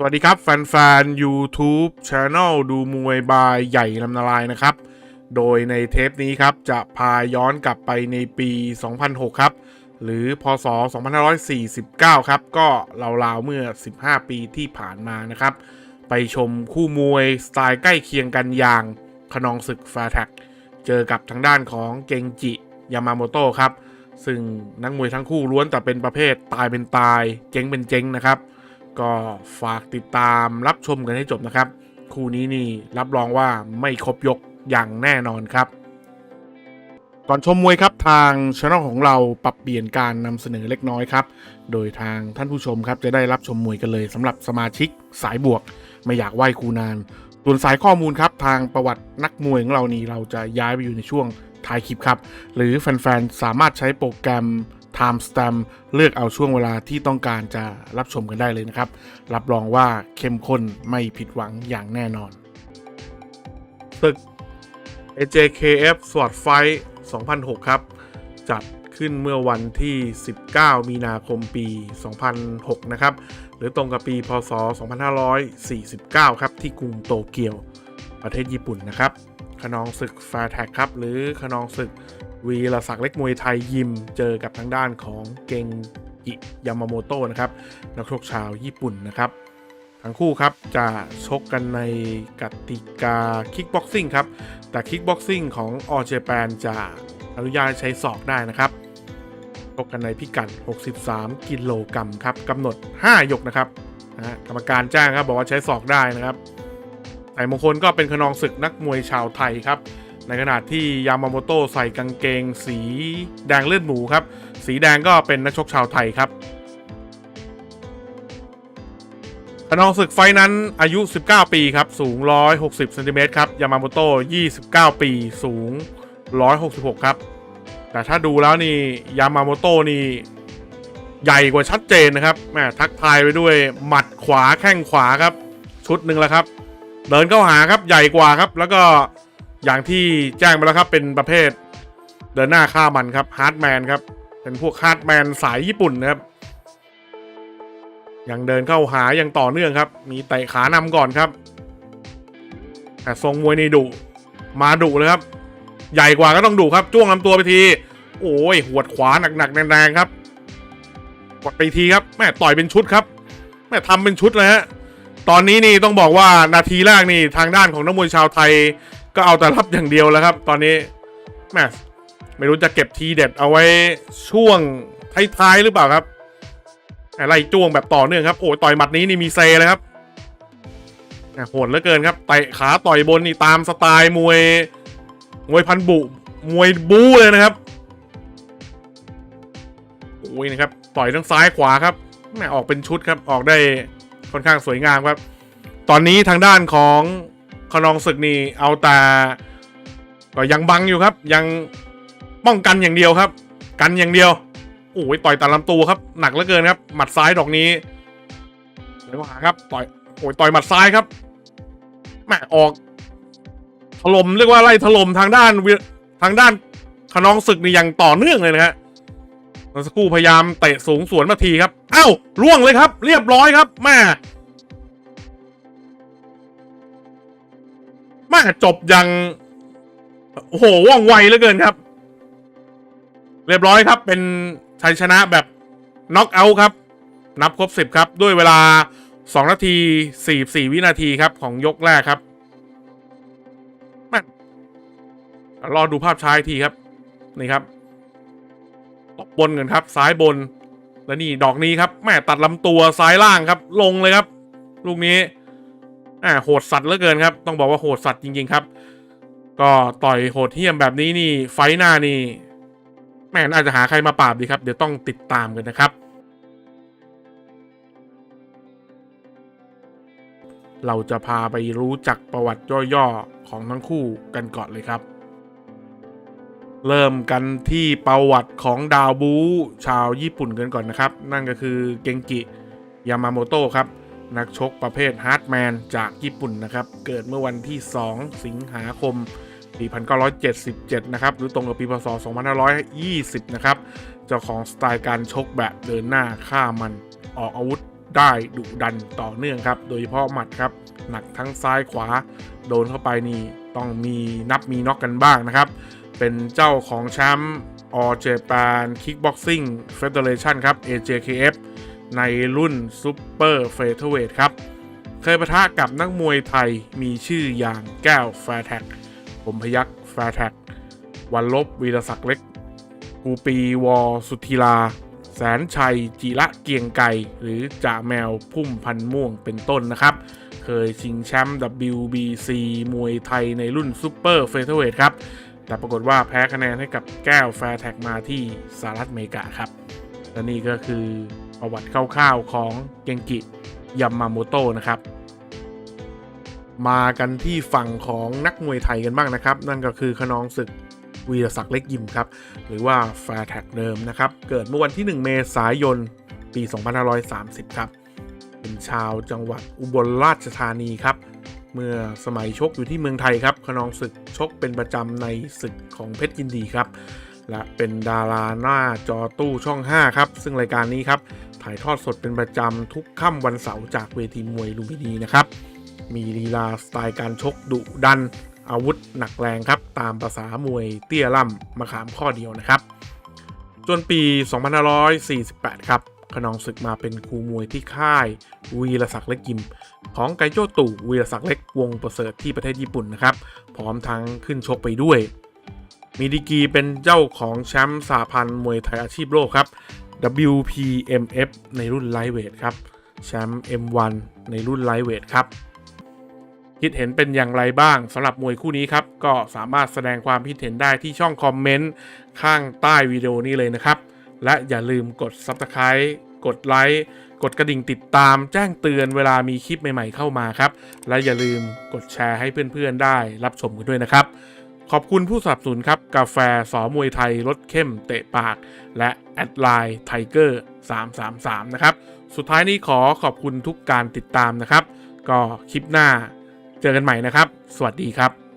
สวัสดีครับ แฟนๆ YouTube Channel ดูมวยบายใหญ่ลำนาลายนะครับ โดยในเทปนี้ครับ จะพาย้อนกลับไปในปี 2006 ครับ หรือพศ 2549 ครับ ก็ราวๆเมื่อ 15 ปีที่ผ่านมานะครับ ไปชมคู่มวยสไตล์ใกล้เคียงกันอย่างขนองศึกฟาแท็กเจอกับทางด้านของเกงจิยามาโมโตะครับ ซึ่งนักมวยทั้งคู่ล้วนแต่เป็นประเภทตายเป็นตาย เจ๊งเป็นเจ๊งนะครับ ก็ฝากติดตามรับชมกันให้จบนะครับ คู่นี้นี่รับรองว่าไม่ครบยกอย่างแน่นอนครับ ก่อนชมมวยครับทางช่องของเราปรับเปลี่ยนการนำเสนอเล็กน้อยครับ โดยทางท่านผู้ชมครับจะได้รับชมมวยกันเลยสำหรับสมาชิกสายบวก ไม่อยากไหว้ครูนาน ส่วนสายข้อมูลครับทางประวัตินักมวยของเรานี่เราจะย้ายไปอยู่ในช่วงท้ายคลิปครับ หรือแฟนๆสามารถใช้โปรแกรม Time Stamp เลือกเอาช่วงเวลาที่ต้องการจะรับชมกันได้เลยนะครับ รับรองว่าเข้มข้นไม่ผิดหวังอย่างแน่นอนศึก AJKF Sword Fight 2006 ครับ จัดขึ้นเมื่อวันที่ 19 มีนาคมปี 2006 นะครับ หรือตรงกับปี พศ 2549 ครับ ที่กรุงโตเกียว ประเทศญี่ปุ่นนะครับขนองศึกแฟร์แท็กครับ หรือขนองศึก วีรศักดิ์เล็กมวยไทยยิมเจอกับทางด้านของเกงกิยามาโมโตะนะครับนักชกชาวญี่ปุ่นนะครับทั้งคู่ครับจะชกกันในกติกาคิกบ็อกซิ่งครับ แต่คิกบ็อกซิ่งของออเจแปนจะอนุญาตใช้ศอกได้นะครับชกกันในพิกัด 63 กิโลกรัมครับกำหนด 5 ยกนะครับนะกรรมการแจ้งครับบอกว่าใช้ศอกได้นะครับไต่มงคลก็เป็นขนองศึกนักมวยชาวไทยครับ ในขณะที่ยามาโมโตใส่กางเกงสีแดงเลือดหมูครับ สีแดงก็เป็นนักชกชาวไทยครับขนองศึกไฟนั้นอายุ 19 ปีครับ สูง 160เซนติเมตรครับ ยามาโมโตะ29 ปี สูง 166 ครับ แต่ถ้าดูแล้วนี่ ยามาโมโตะนี่ ใหญ่กว่าชัดเจนนะครับ แม่ทักทายไปด้วยหมัดขวาแข้งขวาครับ ชุดหนึ่งแล้วครับ เดินเข้าหาครับ ใหญ่กว่าครับ แล้วก็ อย่างที่แจ้งไปแล้วครับเป็นประเภทเดินหน้าฆ่ามันครับฮาร์ดแมนครับ เป็นพวกฮาร์ดแมนสายญี่ปุ่นนะครับยังเดินเข้าหาอย่างต่อเนื่องครับ มีเตะขานำก่อนครับแต่ทรงมวยในดุมาดุเลยครับ ใหญ่กว่าก็ต้องดุครับจ้วงลำตัวไปที โอ้ยหวดขวาหนักๆแรงๆครับกดไปทีครับแม่ต่อยเป็นชุดครับแม่ทำเป็นชุดเลยฮะตอนนี้นี่ต้องบอกว่านาทีแรกนี่ทางด้านของนักมวยชาวไทย ก็เอาแต่รับอย่างเดียวแล้วครับ ตอนนี้แมไม่รู้จะเก็บทีเด็ดเอาไว้ช่วงท้ายๆหรือเปล่าครับอะไล่จ้วงแบบต่อเนื่องครับ โอ้ยต่อยหมัดนี้นี่มีเซเลยครับโหดเหลือเกินครับเตะขาต่อยบนนี่ตามสไตล์มวยมวยพันบุมวยบู๊เลยนะครับโอ้ยนะครับต่อยทั้งซ้ายขวาครับแม่ออกเป็นชุดครับออกได้ค่อนข้างสวยงามครับ ตอนนี้ทางด้านของ ขนองศึกนี่เอาแต่ก็ยังบังอยู่ครับ ยังป้องกันอย่างเดียวครับ กันอย่างเดียวโอ้ยต่อยตามลำตัวครับ หนักเหลือเกินครับหมัดซ้ายดอกนี้เดี๋ยวหาครับ ต่อยโอ้ยต่อยหมัดซ้ายครับแหมออกถล่มเรียกว่าไล่ถล่มทางด้านทางด้านขนองศึกนี่อย่างต่อเนื่องเลยนะฮะสักครู่พยายามเตะสูงสวนมาทีครับ เอ้าล่วงเลยครับ เรียบร้อยครับแม่ ม่จบอย่างโอ้โหว่องไวเหลือเกินครับ เรียบร้อยครับเป็นชัยชนะแบบน็อกเอาท์ครับ นับครบ10ครับ ด้วยเวลา2นาที44วินาทีครับ ของยกแรกครับแม่รอดูภาพช้าทีครับ นี่ครับตบบนกันครับ ซ้ายบน และนี่ดอกนี้ครับ แม่ตัดลำตัวซ้ายล่างครับ ลงเลยครับ ลูกนี้ อ่าโหดสัตว์เหลือเกินครับ ต้องบอกว่าโหดสัตว์จริง ๆ ครับ ก็ต่อยโหดเหี้ยมแบบนี้นี่ไฟหน้านี่แม่น่าจะหาใครมาปราบดีครับ เดี๋ยวต้องติดตามกันนะครับ เราจะพาไปรู้จักประวัติย่อๆของทั้งคู่กันก่อนเลยครับ เริ่มกันที่ประวัติของดาวบูชาวญี่ปุ่นกันก่อนนะครับ นั่นก็คือเกงกิยามาโมโตะครับ นักชกประเภทฮาร์ดแมนจากญี่ปุ่นนะครับ เกิดเมื่อวันที่ 2 สิงหาคม 1977 นะครับ หรือตรงกับปีพศ 2520 นะครับ เจ้าของสไตล์การชกแบบเดินหน้าฆ่ามันออกอาวุธได้ดุดันต่อเนื่องครับ โดยเฉพาะหมัดครับ หนักทั้งซ้ายขวา โดนเข้าไปนี่ต้องมีนับมีน็อกกันบ้างนะครับ เป็นเจ้าของแชมป์ All Japan Kickboxing Federation ครับ AJKF ในรุ่น Super Featherweight ครับ เคยปะทะกับนักมวยไทยมีชื่ออย่างแก้วแฟร์แท็กผมพยักแฟร์แท็กวันลบวีรศักดิ์เล็กกูปีวอสุธีลา แสนชัยจิระเกียงไกรหรือจ่าแมวพุ่มพันม่วงเป็นต้นนะครับ เคยชิงแชมป์ WBC มวยไทยในรุ่นซูเปอร์เฟเธอร์เวทครับ แต่ปรากฏว่าแพ้คะแนนให้กับแก้วแฟร์แท็กมาที่สหรัฐอเมริกาครับ และนี่ก็คือ ประวัติคร่าวๆของเกงกิยามาโมโตะนะครับ มากันที่ฝั่งของนักมวยไทยกันบ้างนะครับ นั่นก็คือขนองศึกวีรศักดิ์เล็กยิมครับ หรือว่าแฟร์แท็กเดิมนะครับ เกิดเมื่อวันที่ 1 เมษายน ปี 2530 ครับ เป็นชาวจังหวัดอุบลราชธานีครับ เมื่อสมัยชกอยู่ที่เมืองไทยครับขนองศึกชกเป็นประจำในศึกของเพชรยินดีครับ และเป็นดาราหน้าจอตู้ช่อง 5 ครับ ซึ่งรายการนี้ครับายทอดสดเป็นประจำทุกค่ำวันเสาร์จากเวทีมวยลุมพินีนะครับ มีลีลาสไตล์การชกดุดัน อาวุธหนักแรงครับ ตามภาษามวยเตี้ยล่ำมาขามข้อเดียวนะครับ จนปี 2548 ครับขนองศึกมาเป็นครูมวยที่ค่าย วีรศักดิ์เล็กยิม ของไกโจตู่วีรศักดิ์เล็กวงประเสริฐที่ประเทศญี่ปุ่นนะครับ พร้อมทั้งขึ้นชกไปด้วย มีดีกีเป็นเจ้าของแชมป์สาพันธ์มวยไทยอาชีพโลกครับ WPMF ในรุ่นไลท์เวทครับ แชมป์ M1 ในรุ่นไลท์เวทครับ คิดเห็นเป็นอย่างไรบ้างสำหรับมวยคู่นี้ครับ ก็สามารถแสดงความคิดเห็นได้ที่ช่องคอมเมนต์ ข้างใต้วิดีโอนี้เลยนะครับ และอย่าลืมกด Subscribe กดไลค์กดกระดิ่งติดตามแจ้งเตือนเวลามีคลิปใหม่ๆเข้ามาครับ และอย่าลืมกดแชร์ให้เพื่อนๆได้รับชมกันด้วยนะครับ ขอบคุณผู้สนับสนุนครับ กาแฟสอมวยไทยรสเข้มเตะปาก และแอดไลน์ไทเกอร์333 นะครับ สุดท้ายนี้ขอขอบคุณทุกการติดตามนะครับ ก็คลิปหน้าเจอกันใหม่นะครับ สวัสดีครับ